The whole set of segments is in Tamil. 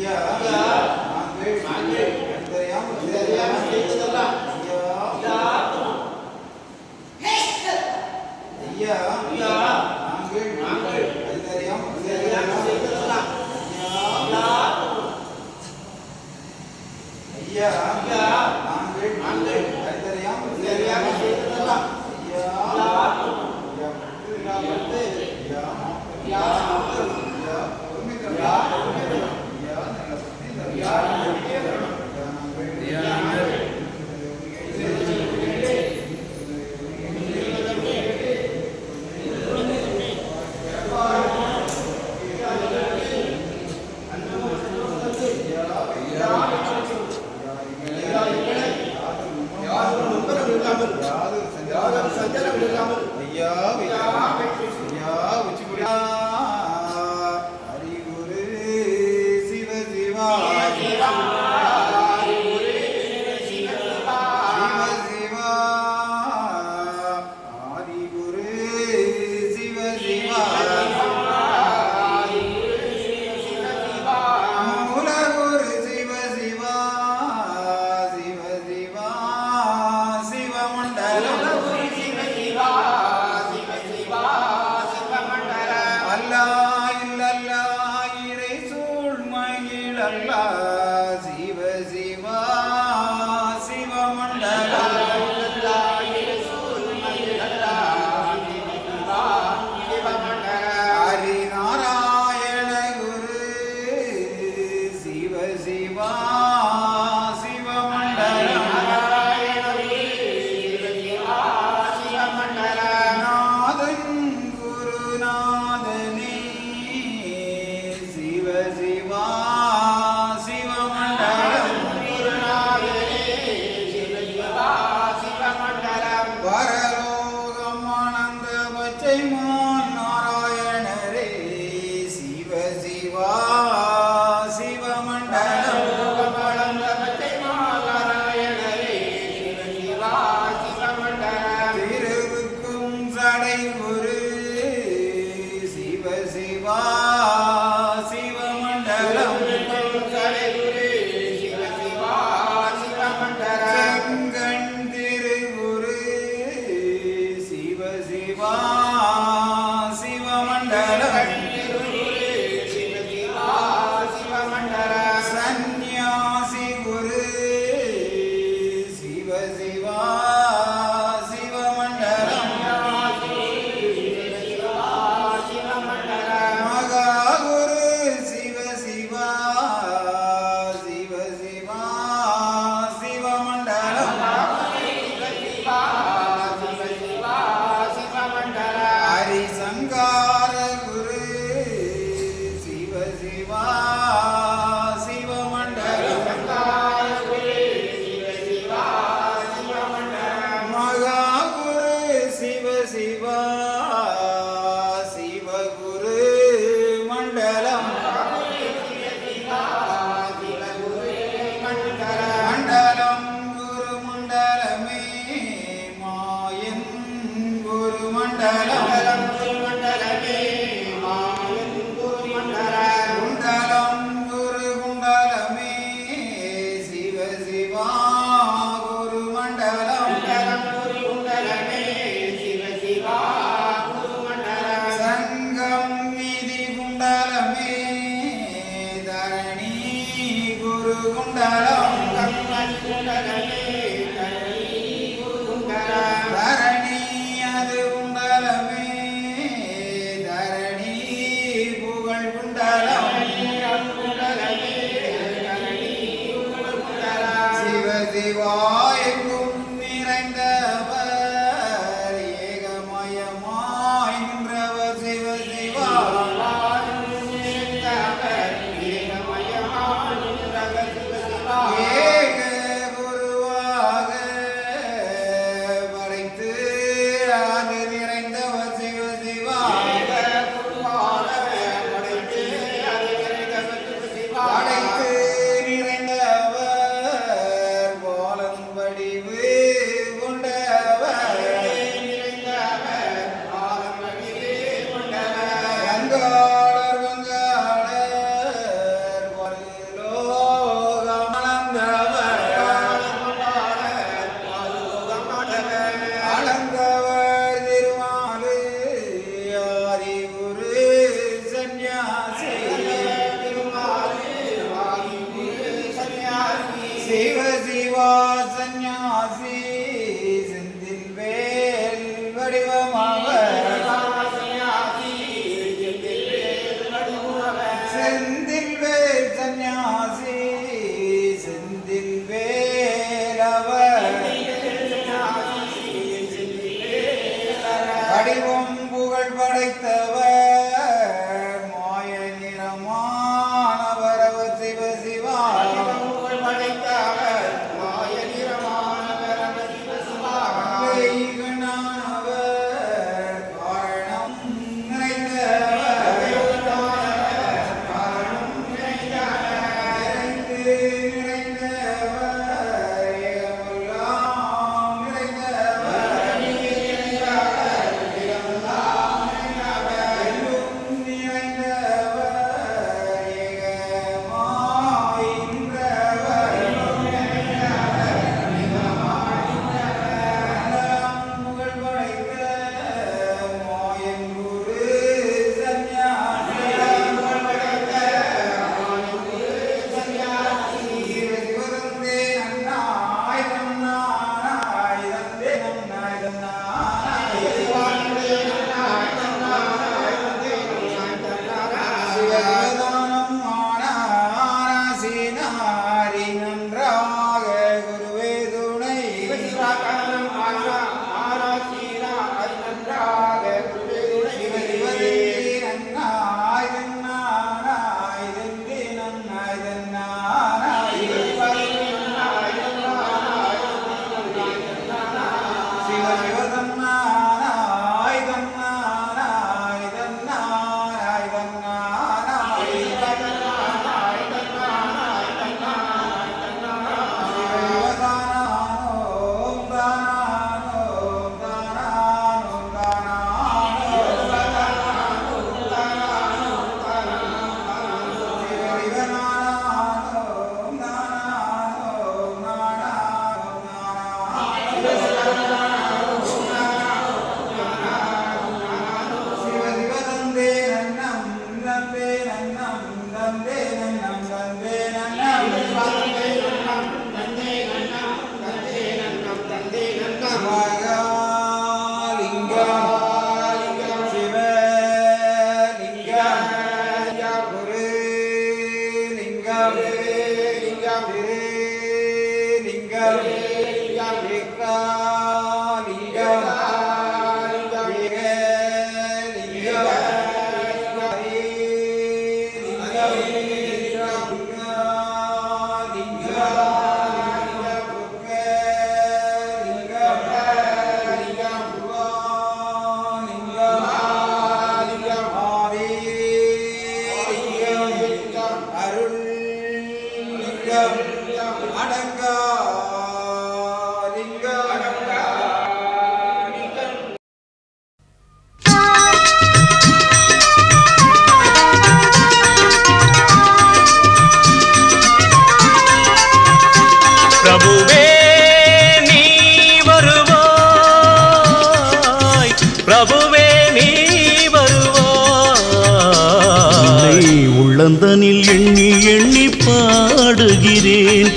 yeah.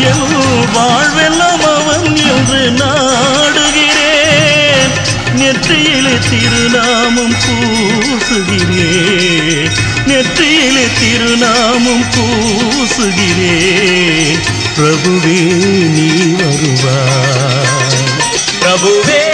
என் வாழ்வெல்லாம் அவன் என்று நாடுகிறேன். நெற்றியிலே திருநாமம் பூசுகிறேன். நெற்றியிலே திருநாமம் பூசுகிறேன். பிரபுவே நீ வருவாய். பிரபுவே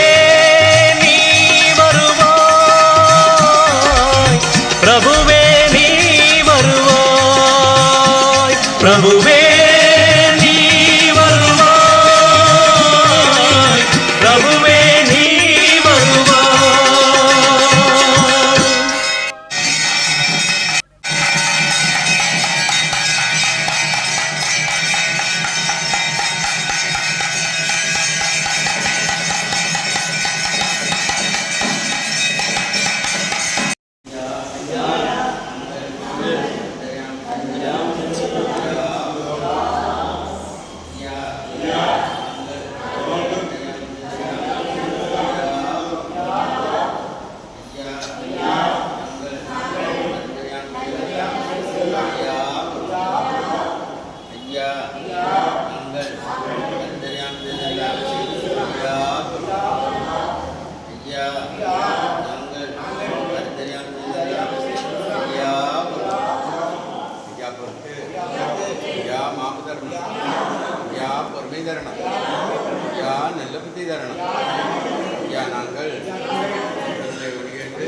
யா நல்ல புத்தி தரணும் யா நாங்கள். கேட்டு